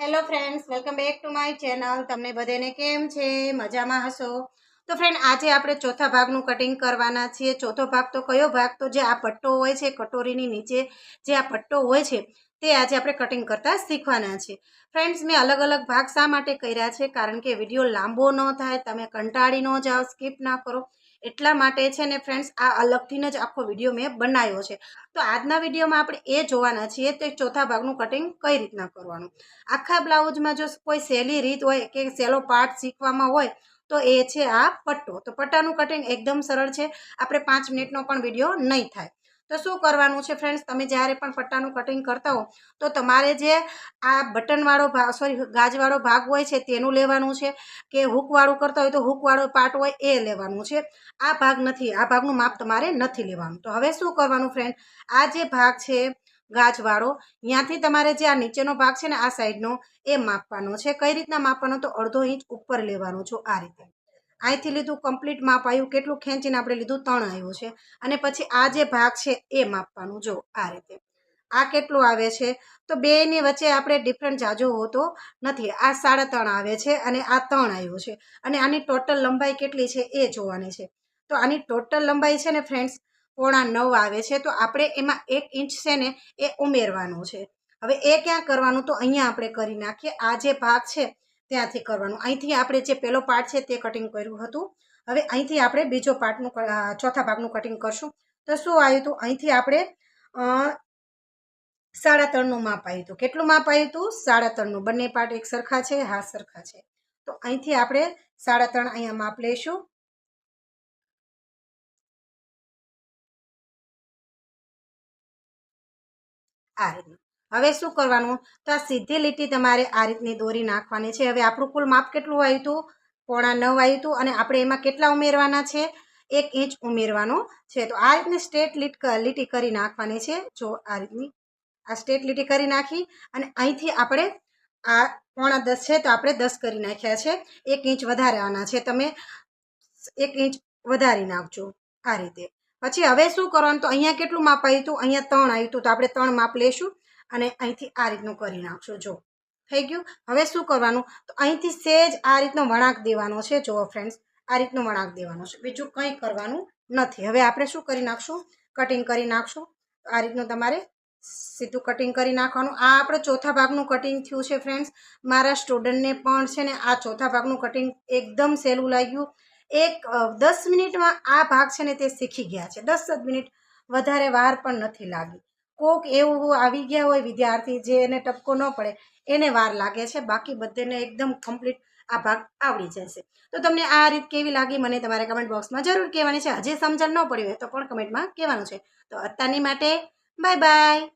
Hello friends welcome back to my channel તમને બધાને કેમ છે? મજામાં હશો? તો ફ્રેન્ડ આજે આપણે ચોથા ભાગનું કટિંગ કરવાના છીએ. ચોથો ભાગ તો કયો ભાગ? તો જે આ પટ્ટો હોય છે, કટોરીની નીચે જે આ પટ્ટો હોય છે, તે આજે આપણે કટિંગ કરતા શીખવાના છે. ફ્રેન્ડ્સ મેં અલગ અલગ ભાગ શા માટે કર્યા છે? કારણ કે વીડિયો લાંબો ન થાય, તમે કંટાળી ન જાઓ સ્કીપ ના કરો. એટલા માટે છે ને ફ્રેન્ડ્સ આ અલગથી જ આખો વીડિયો મેં બનાવ્યો છે. તો આજના વિડીયોમાં આપણે એ જોવાના છીએ તે ચોથા ભાગનું કટિંગ કઈ રીતના કરવાનું. આખા બ્લાઉઝમાં જો કોઈ સહેલી રીત હોય કે સહેલો પાર્ટ શીખવામાં હોય, તો એ છે આ પટ્ટો. તો પટ્ટાનું કટિંગ એકદમ સરળ છે. આપણે પાંચ મિનિટનો પણ વીડિયો નહીં થાય. તો શું કરવાનું છે ફ્રેન્ડ્સ તમે જ્યારે પણ પટ્ટાનું કટિંગ કરતા હો, તો તમારે જે આ બટનવાળો ભાગ સોરી ગાજવાળો ભાગ હોય છે તેનું લેવાનું છે. કે હૂકવાળું કરતા હોય તો હૂકવાળો પાર્ટ હોય એ લેવાનું છે. આ ભાગ નથી, આ ભાગનું માપ તમારે નથી લેવાનું. તો હવે શું કરવાનું ફ્રેન્ડ આ જે ભાગ છે ગાજવાળો, ત્યાંથી તમારે જે આ નીચેનો ભાગ છે ને, આ સાઈડનો એ માપવાનો છે. કઈ રીતના માપવાનો? તો અડધો ઇંચ ઉપર લેવાનું છો આ રીતે. અહીંથી લીધું કમ્પ્લીટ માપ આવ્યું. કેટલું ખેંચીને આપણે લીધું? ત્રણ આવ્યું છે. અને પછી આ જે ભાગ છે એ માપવાનું. જો આ રીતે. આ કેટલું આવે છે? તો બેની વચ્ચે આપણે ડિફરન્ટ જાજો હોતો નથી. આ સાડા ત્રણ આવે છે અને આ ત્રણ આવ્યું છે. અને આની ટોટલ લંબાઈ કેટલી છે એ જોવાની છે. તો આની ટોટલ લંબાઈ છે ને ફ્રેન્ડ્સ પોણા નવ આવે છે. તો આપણે એમાં એક ઇંચ છે ને એ ઉમેરવાનું છે. હવે એ ક્યાં કરવાનું? તો અહીંયા આપણે કરી નાખીએ. આ જે ભાગ છે ત્યાંથી કરવાનું. અહીંથી આપણે જે પહેલો પાર્ટ છે તે કટિંગ કર્યું હતું. હવે અહીંથી આપણે બીજો પાર્ટનું ચોથા ભાગનું કટિંગ કરશું. તો શું આવ્યું હતું? અહીંથી આપણે સાડા ત્રણનું માપ આવ્યું હતું. કેટલું માપ આવ્યું હતું? સાડા ત્રણનું. બંને પાર્ટ એક સરખા છે, હા સરખા છે. તો અહીંથી આપણે સાડા ત્રણ અહીંયા માપ લઈશું. આ રીતનું હવે શું કરવાનું? તો આ સીધી લીટી તમારે આ રીતની દોરી નાખવાની છે. હવે આપણું કુલ માપ કેટલું આવ્યું હતું? પોણા નવ આવ્યું હતું અને આપણે એમાં કેટલા ઉમેરવાના છે? એક ઇંચ ઉમેરવાનો છે. તો આ રીતની સ્ટ્રેટ લીટ લીટી કરી નાખવાની છે. જો આ રીતની આ સ્ટ્રેટ લીટી કરી નાખી અને અહીંથી આપણે આ પોણા દસ છે તો આપણે દસ કરી નાખ્યા છે. એક ઇંચ વધારવાના છે. તમે એક ઇંચ વધારી નાખજો આ રીતે. પછી હવે શું કરવાનું? તો અહીંયા કેટલું માપ આવ્યું હતું? અહીંયા ત્રણ આવ્યું હતું. તો આપણે ત્રણ માપ લેશું. અને અહીંથી આ રીતનું કરી નાખશું. જો, થઈ ગયું? હવે શું કરવાનું? તો અહીંથી સેજ આ રીતનો વળાંક દેવાનો છે. જુઓ ફ્રેન્ડ્સ આ રીતનો વળાંક દેવાનો છે. બીજું કંઈ કરવાનું નથી. હવે આપણે શું કરી નાખશું? કટિંગ કરી નાખશું. આ રીતનું તમારે સીધું કટિંગ કરી નાખવાનું. આ આપણે ચોથા ભાગનું કટિંગ થયું છે ફ્રેન્ડ્સ મારા સ્ટુડન્ટને પણ છે ને આ ચોથા ભાગનું કટિંગ એકદમ સહેલું લાગ્યું. એક દસ મિનિટમાં આ ભાગ છે ને તે શીખી ગયા છે. દસ જ મિનિટ વધારે વાર પણ નથી લાગી. કોક એવું આવી ગયા હોય વિદ્યાર્થી જે એને ટપકો ન પડે, એને વાર લાગે છે. બાકી બધાને એકદમ કમ્પ્લીટ આ ભાગ આવડી જશે તો તમને આ રીત કેવી લાગી મને તમારે કમેન્ટ બોક્સમાં જરૂર કહેવાની છે. હજી સમજણ ન પડી હોય તો પણ કમેન્ટમાં કહેવાનું છે. તો અત્યારની માટે બાય બાય